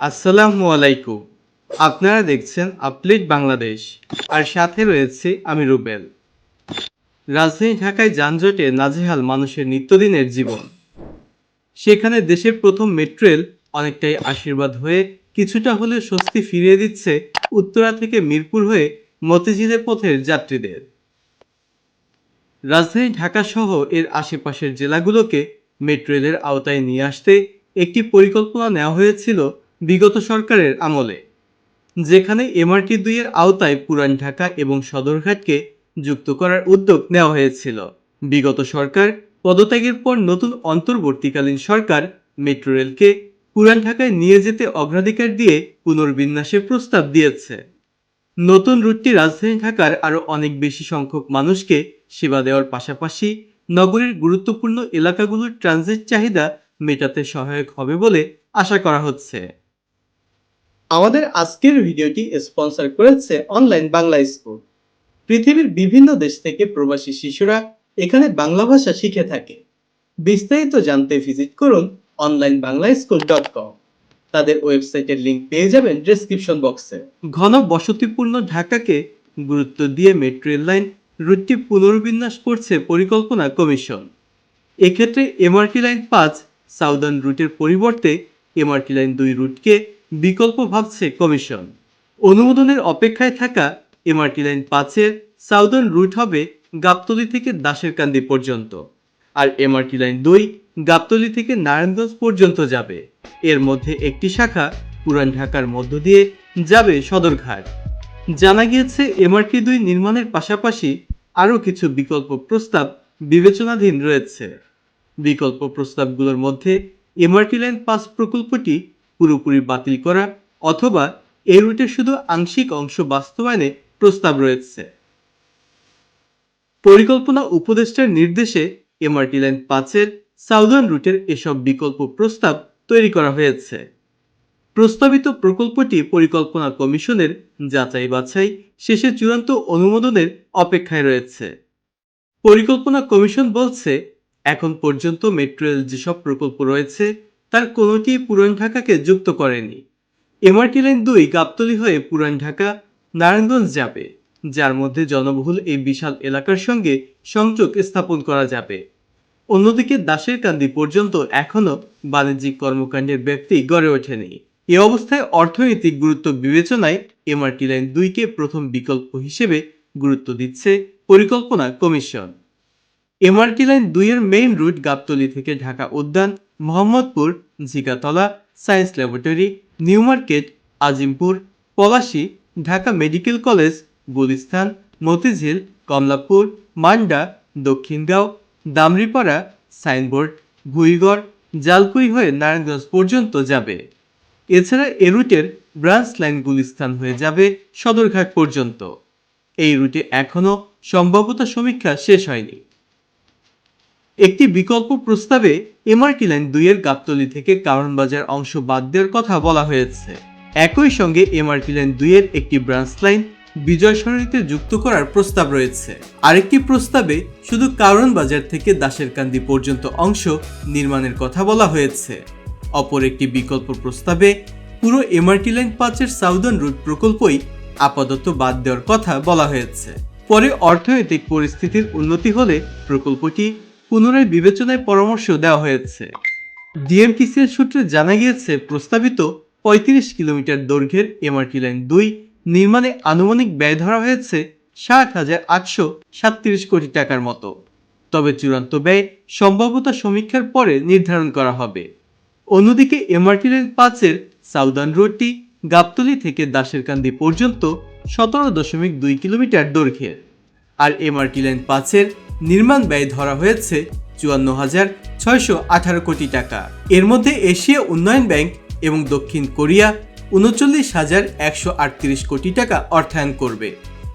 আসসালামু আলাইকুম। আপনারা দেখছেন আপডেট বাংলাদেশ। আর সাথে রয়েছে আমি রুবেল। রাজধানী ঢাকায় যানজটে নাজেহাল মানুষের নিত্যদিনের জীবন। সেখানে দেশের প্রথম মেট্রো অনেকটাই আশীর্বাদ হয়ে কিছুটা হলেও স্বস্তি ফিরিয়ে দিচ্ছে উত্তরা থেকে মিরপুর হয়ে মতিঝিলের পথের যাত্রীদের। রাজধানী ঢাকা সহ এর আশেপাশের জেলাগুলোকে মেট্রো রেলের আওতায় নিয়ে আসতে একটি পরিকল্পনা নেওয়া হয়েছিল বিগত সরকারের আমলে, যেখানে এমআরটি দুইয়ের আওতায় পুরান ঢাকা এবং সদরঘাটকে যুক্ত করার উদ্যোগ নেওয়া হয়েছিল। বিগত সরকার পদত্যাগের পর নতুন অন্তর্বর্তীকালীন সরকার মেট্রো রেলকে পুরান ঢাকায় নিয়ে যেতে অগ্রাধিকার দিয়ে পুনর্বিন্যাসের প্রস্তাব দিয়েছে। নতুন রুটটি রাজধানী ঢাকার আরও অনেক বেশি সংখ্যক মানুষকে সেবা দেওয়ার পাশাপাশি নগরীর গুরুত্বপূর্ণ এলাকাগুলোর ট্রানজিট চাহিদা মেটাতে সহায়ক হবে বলে আশা করা হচ্ছে। আমাদের আজকের ভিডিওটি স্পন্সর করেছে অনলাইন বাংলা স্কুল। পৃথিবীর বিভিন্ন দেশ থেকে প্রবাসী শিশুরা এখানে বাংলা ভাষা শিখে থাকে। বিস্তারিত জানতে ভিজিট করুন online Bangla school dot com. তাদের ওয়েবসাইটের লিংক পেয়ে যাবেন ডেসক্রিপশন বক্সে। ঘন বসতিপূর্ণ ঢাকাকে গুরুত্ব দিয়ে মেট্রো রেল লাইন রুটটি পুনর্বিন্যাস করছে পরিকল্পনা কমিশন। এক্ষেত্রে এমআরটি লাইন পাঁচ সাউদার্ন রুটের পরিবর্তে এমআরটি লাইন দুই রুটকে বিকল্প ভাবছে কমিশন। অনুমোদনের অপেক্ষায় থাকা এমআরটি লাইন পাঁচের সাউদার্ন রুট হবে গাবতলী থেকে দাসেরকান্দি পর্যন্ত। আর এমআরটি লাইন দুই গাবতলী থেকে নারায়ণগঞ্জ পর্যন্ত যাবে। এর মধ্যে একটি শাখা পুরান ঢাকার মধ্য দিয়ে যাবে সদরঘাট। জানা গিয়েছে, এমআরটি দুই নির্মাণের পাশাপাশি আরও কিছু বিকল্প প্রস্তাব বিবেচনাধীন রয়েছে। বিকল্প প্রস্তাবগুলোর মধ্যে এমআরটি লাইন পাস প্রকল্পটি পুরোপুরি বাতিল করা অথবা এই রুটের শুধু আংশিক অংশ বাস্তবায়নে প্রস্তাব রয়েছে। পরিকল্পনা উপদেষ্টার নির্দেশে এমআরটি লাইন পাঁচের সাউদার্ন রুটের এসব বিকল্প প্রস্তাব তৈরি করা হয়েছে। প্রস্তাবিত প্রকল্পটি পরিকল্পনা কমিশনের যাচাই বাছাই শেষে চূড়ান্ত অনুমোদনের অপেক্ষায় রয়েছে। পরিকল্পনা কমিশন বলছে, এখন পর্যন্ত মেট্রো রেল যেসব প্রকল্প রয়েছে তার কোনোটি পুরান ঢাকাকে যুক্ত করেনি। এমআরটি লাইন দুই গাবতলী হয়ে পুরান ঢাকা, নারায়ণগঞ্জ যাবে, যার মধ্যে জনবহুল এই বিশাল এলাকার সঙ্গে সংযোগ স্থাপন করা যাবে। অন্যদিকে দাসের কান্দি পর্যন্ত এখনও বাণিজ্যিক কর্মকাণ্ডের ব্যক্তি গড়ে ওঠেনি। এ অবস্থায় অর্থনৈতিক গুরুত্ব বিবেচনায় এমআরটি লাইন দুইকে প্রথম বিকল্প হিসেবে গুরুত্ব দিচ্ছে পরিকল্পনা কমিশন। এমআরটি লাইন দুইয়ের মেইন রুট গাবতলি থেকে Dhaka Udyan Mohammadpur Jigatola science laboratory, new market, Azimpur, Palashi, Dhaka medical college, Gulistan, Motijheel, Kamalapur, Manda, Dakshingaon Damripara signboard, Bhuigarh, Jalkui হয়ে নারায়ণগঞ্জ পর্যন্ত যাবে। এছাড়া এ রুটের ব্রাঞ্চ লাইন গুলিস্তান হয়ে যাবে সদরঘাট পর্যন্ত। এই রুটে এখনও সম্ভাব্যতা সমীক্ষা শেষ হয়নি। একটি বিকল্প প্রস্তাবে এমআরটি লাইন দুইয়ের গাবতলী থেকে কারণবাজার অংশ বাদ দেওয়ার কথা বলা হয়েছে। একই সঙ্গে এমআরটি লাইন দুইয়ের একটি ব্রাঞ্চ লাইন বিজয় সরণিতে যুক্ত করার প্রস্তাব রয়েছে। আরেকটি প্রস্তাবে শুধু কারণ বাজার থেকে দাসেরকান্দি পর্যন্ত অংশ নির্মাণের কথা বলা হয়েছে। অপর একটি বিকল্প প্রস্তাবে পুরো এমআরটি লাইন পাঁচের সাউদার্ন রুট প্রকল্পই আপাতত বাদ দেওয়ার কথা বলা হয়েছে। পরে অর্থনৈতিক পরিস্থিতির উন্নতি হলে প্রকল্পটি পুনরায় বিবেচনায় পরামর্শ দেওয়া হয়েছে। ডিএমটিসিএল সূত্রে জানা গিয়েছে, প্রস্তাবিত পঁয়ত্রিশ কিলোমিটার দৈর্ঘ্যের এমআরটি লাইন দুই নির্মাণে আনুমানিক ব্যয় ধরা হয়েছে ষাট হাজার আটশো সাতত্রিশ কোটি টাকার মতো। তবে চূড়ান্ত ব্যয় সম্ভাব্যতা সমীক্ষার পরে নির্ধারণ করা হবে। অন্যদিকে এমআরটি লাইন পাঁচের সাউদার্ন রোডটি গাবতলি থেকে দাসেরকান্দি পর্যন্ত সতেরো দশমিক দুই কিলোমিটার দৈর্ঘ্যের। আর এমআরটি লাইন পাঁচের নির্মাণ ব্যয় ধরা হয়েছে চুয়ান্ন হাজার ছয়শো আঠারো কোটি টাকা। এর মধ্যে এশিয়া উন্নয়ন ব্যাংক এবং দক্ষিণ কোরিয়া উনচল্লিশ হাজার একশো আটত্রিশ কোটি টাকা অর্থায়ন করবে।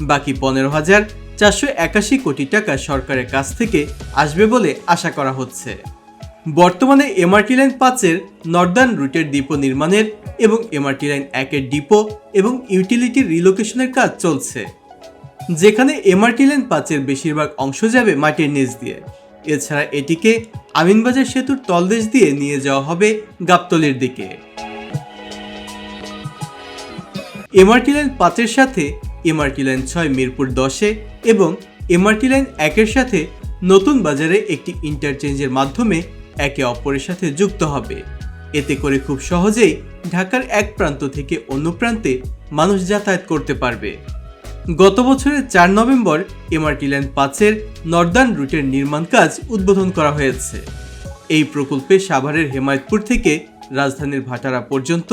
বাকি পনেরো হাজার চারশো একাশি কোটি টাকা সরকারের কাছ থেকে আসবে বলে আশা করা হচ্ছে। বর্তমানে এমআরটি লাইন পাঁচের নর্দার্ন রুটের ডিপো নির্মাণের এবং এমআরটি লাইন একের ডিপো এবং ইউটিলিটি রিলোকেশনের কাজ চলছে। যেখানে এমআরটি লাইন পাঁচের বেশিরভাগ অংশ যাবে মাটির নিচ দিয়ে। এছাড়া এটিকে আমিনবাজার সেতুর তলদেশ দিয়ে নিয়ে যাওয়া হবে গাবতলির দিকে। এমআরটি লাইন পাঁচের সাথে এমআরটি লাইন ছয় মিরপুর দশে এবং এমআরটি লাইন একের সাথে নতুন বাজারে একটি ইন্টারচেঞ্জের মাধ্যমে একে অপরের সাথে যুক্ত হবে। এতে করে খুব সহজেই ঢাকার এক প্রান্ত থেকে অন্য প্রান্তে মানুষ যাতায়াত করতে পারবে। গত বছরের চার নভেম্বর এমআরটি লাইন পাঁচের নর্দার্ন রুটের নির্মাণ কাজ উদ্বোধন করা হয়েছে। এই প্রকল্পে সাভারের হেমায়তপুর থেকে রাজধানীর ভাটারা পর্যন্ত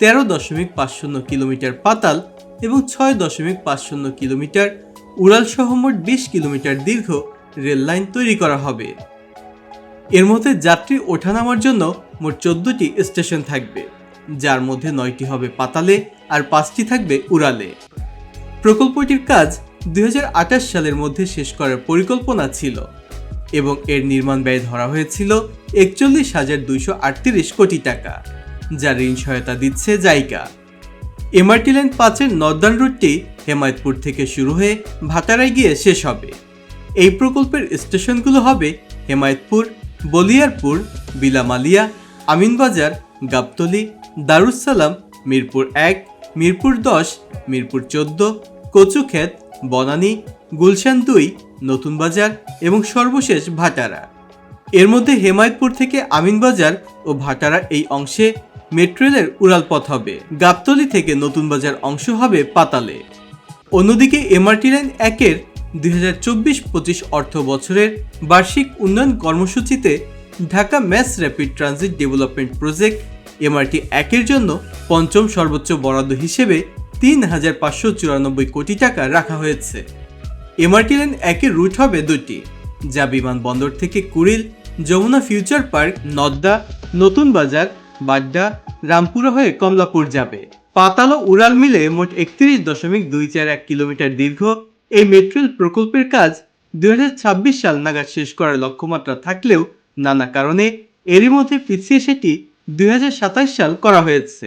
তেরো দশমিক পাঁচ শূন্য কিলোমিটার পাতাল এবং ছয় দশমিক পাঁচ শূন্য কিলোমিটার উড়াল সহ মোট বিশ কিলোমিটার দীর্ঘ রেল লাইন তৈরি করা হবে। এর মধ্যে যাত্রী ওঠানামার জন্য মোট চোদ্দটি স্টেশন থাকবে, যার মধ্যে নয়টি হবে পাতালে আর পাঁচটি থাকবে উড়ালে। প্রকল্পটির কাজ দুই হাজার আঠাশ সালের মধ্যে শেষ করার পরিকল্পনা ছিল এবং এর নির্মাণ ব্যয় ধরা হয়েছিল একচল্লিশ হাজার দুইশো আটত্রিশ কোটি টাকা, যা ঋণ সহায়তা দিচ্ছে জাইকা। এমআরটি লাইন পাঁচের নর্দার্ন রুটটি হেমায়তপুর থেকে শুরু হয়ে ভাটারায় গিয়ে শেষ হবে। এই প্রকল্পের স্টেশনগুলো হবে হেমায়তপুর, বলিয়ারপুর, বিলামালিয়া, আমিনবাজার, গাবতলি দারুসালাম মিরপুর এক, মিরপুর দশ, মিরপুর চোদ্দ কচুক্ষেত বনানী, গুলশান দুই, নতুন বাজার এবং সর্বশেষ ভাটারা। এর মধ্যে হেমায়তপুর থেকে আমিনবাজার ও ভাটারা এই অংশে মেট্রো রেলের উড়ালপথ হবে। গাবতলি থেকে নতুন বাজার অংশ হবে পাতালে। অন্যদিকে এমআরটি লাইন একের দুই হাজার চব্বিশ পঁচিশ অর্থ বছরের বার্ষিক উন্নয়ন কর্মসূচিতে Dhaka mass rapid transit development project MRT একের জন্য পঞ্চম সর্বোচ্চ বরাদ্দ হিসেবে তিন হাজার পাঁচশো চুরানব্বই কোটি টাকা রাখা হয়েছে। এমআরটি লাইন একের রুট হবে দুটি, যা বিমানবন্দর থেকে কুড়িল, যমুনা ফিউচার পার্ক নদ্দা নতুন বাজার, বাড্ডা, রামপুরা হয়ে কমলাপুর যাবে। পাতাল উড়াল মিলে মোট একত্রিশ দশমিক দুই চার এক কিলোমিটার দীর্ঘ। এই মেট্রো প্রকল্পের কাজ দুই হাজার ছাব্বিশ সাল নাগাদ শেষ করার লক্ষ্যমাত্রা থাকলেও নানা কারণে এরই মধ্যে পিছিয়ে সেটি দুই হাজার সাতাশ সাল করা হয়েছে।